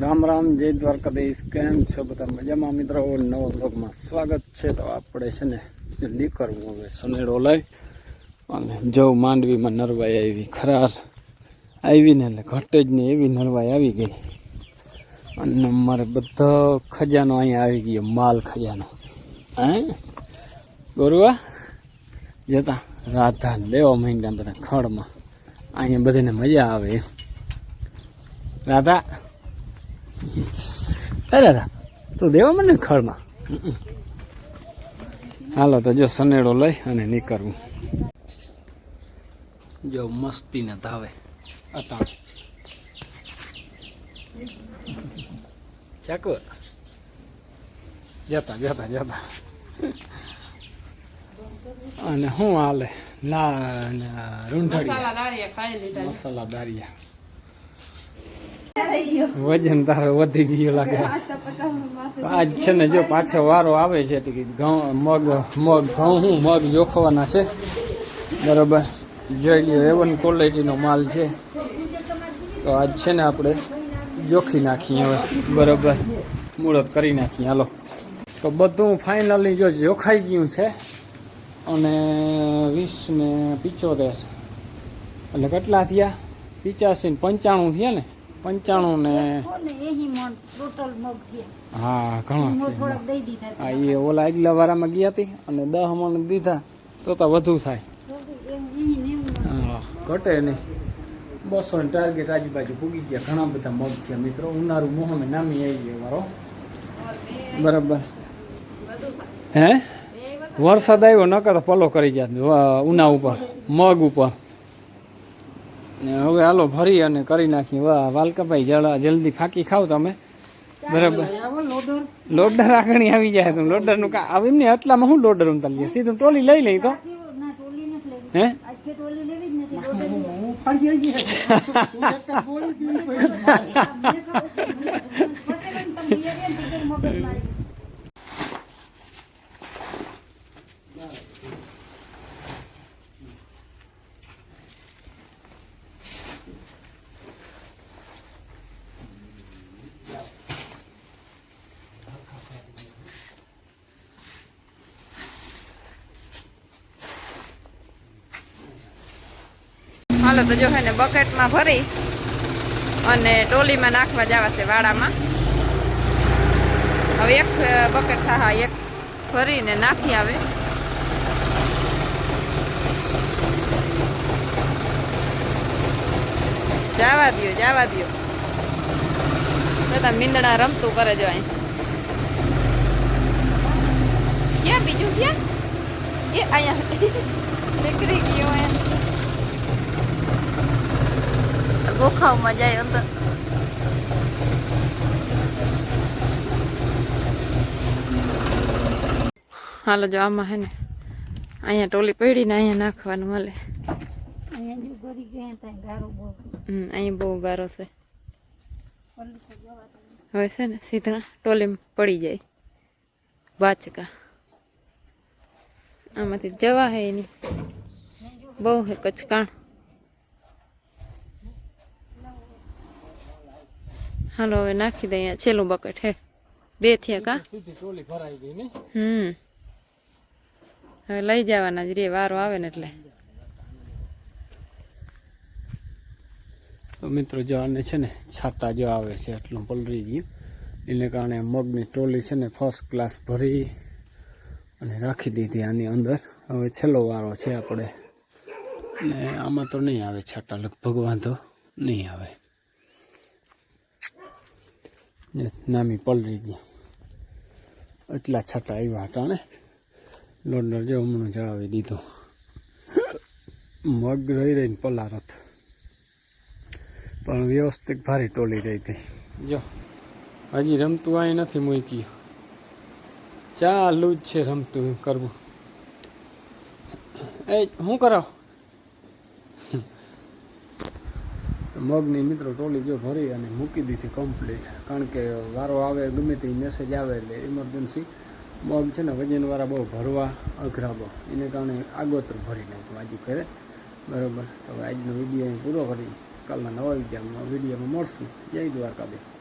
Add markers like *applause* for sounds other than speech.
રામ રામ, જય દ્વારકાધીશ. કેમ છો બધા મજામાં? મિત્રો, નવા બ્લોગમાં સ્વાગત છે. તો આપણે છે ને નીકળવું હવે સનેડો લઈ. અને જો માંડવીમાં નરવાઈ આવી ખરાર આવીને એટલે ઘટે જ નહીં, એવી નરવાઈ આવી ગઈ. અને અમારે બધો ખજાનો અહીંયા આવી ગયો, માલ ખજાનો. હે? ગોરુઆ જતા રાધા દેવા માંડ્યા બધા ખડમાં. અહીંયા બધાને મજા આવે રાધા? અરે તું દેવા મને ખળમાં. હાલો તો જો સનેડો લઈ અને નીકળવું. જો મસ્તી ને તાવે અટાણ. ચાકુ. જતા જતા જતા. અને શું હાલે? ના રૂંઢળિયા. મસાલા દારિયા વજન તારો વધી ગયું લાગે. આજ છે ને જો પાછો વારો આવે છે તો મગ મગ ઘઉં હું મગ જોખવાના છે. બરાબર. જોઈ લ્યો એવન ક્વોલિટીનો માલ છે. તો આજ છે ને આપણે જોખી નાખીએ હવે. બરાબર. મુહૂર્ત કરી નાખીએ. હાલો. તો બધું ફાઇનલી જો જોખાઈ ગયું છે અને વીસ ને પિચોતેર. એટલે કેટલા થયા? પિચાસી ને પંચાણું થયા ને? પંચાણું ને હા ઘણા હા એ ઓલા આગલા વારામાં ગયા હતી અને દહ મણ દીધા તો તો વધુ થાય. હા ઘટે નહીં. બસો ને ટાર્ગેટ આજુબાજુ પૂગી ગયા. ઘણા બધા મગ છે મિત્રો. ઉનાળું મોહમે નામી આવી ગયો મારો બરાબર. હે? વરસાદ આવ્યો નકર પલો કરી જાત. ઉના ઉપર મગ ઉપર. હવે હાલો ભરી અને કરી નાખીએ વાહ વાલકાભાઈ જરા જલ્દી ફાકી ખાવ તમે બરાબર લોડર આગળની આવી જાય તો લોડરનું કા આવે એમને એટલામાં હું લોડર ઉમતાલી લઈએ સીધું ટોલી લઈ લઈ તો ના ટોલી નથી લેવી હે આજ કે ટોલી લેવી જ નથી ટોલી મગજ મારી હાલો, તો જો હે ને બકેટમાં ભરી અને ટોલીમાં નાખવા જવા છે વાડામાં. હવે એક બકેટ હા એક ભરીને નાખી આવે. જવા દો જવા દ્યો. બધા મીંદડા રમતું કરે જો અહીં. ક્યાં બીજું ક્યાં? એ અહીંયા *laughs* નીકળી ગયો અહીંયા ગોખાવમાં જાય અંદર. હાલો જો આમાં હે ને અહીંયા ટોલી પડીને અહીંયા નાખવાનું મળે અહીંયા બહુ. ગારો છે. હવે છે ને સીધા ટોલીમાં પડી જાય. વાચકા. આમાંથી જવા હે એની. બહુ હે કચકાણ. હાલો, હવે નાખી દઈએ. અહીંયા છેલ્લું બકેટ, હે. બે થયા કા? હમ. હવે લઈ જવાના જ રે, વારો આવે ને એટલે. મિત્રો, જો છે ને છાતા જો આવે છે એટલું પલરી ગયું. એને કારણે મગની ટોલી છે ને ફર્સ્ટ ક્લાસ ભરી અને રાખી દીધી આની અંદર. હવે છેલ્લો વારો છે આપણે. ને આમાં તો નહીં આવે છાટા, લગભગ વાંધો નહીં આવે. નામી પલરી ગયા. એટલા છાટા આવ્યા હતા ને. લોડર જો હમણાં જણાવી દીધું. મગ રહી રહીને પલારત પણ વ્યવસ્થિત ભારી ટોલી રહી હતી જો, હજી રમતું અહીં નથી મૂક્યું. ચાલુ જ છે રમતું કરવું. એ, શું કરો? મગની મિત્રો ટોલી જો ભરી અને મૂકી દીધી કમ્પ્લીટ કારણ કે વારો આવે, ગમે તે મેસેજ આવે એટલે ઇમરજન્સી મગ છે ને વજનવાળા બહુ ભરવા અઘરા બહુ એને કારણે આગોતરું ભરી નાખ્યું આજે ઘરે. બરાબર. હવે આજનો વીડિયો અહીં પૂરો કરી. કાલના નવા વિડીયામાં વિડીયોમાં મળશું. જય દ્વારકાધીશ.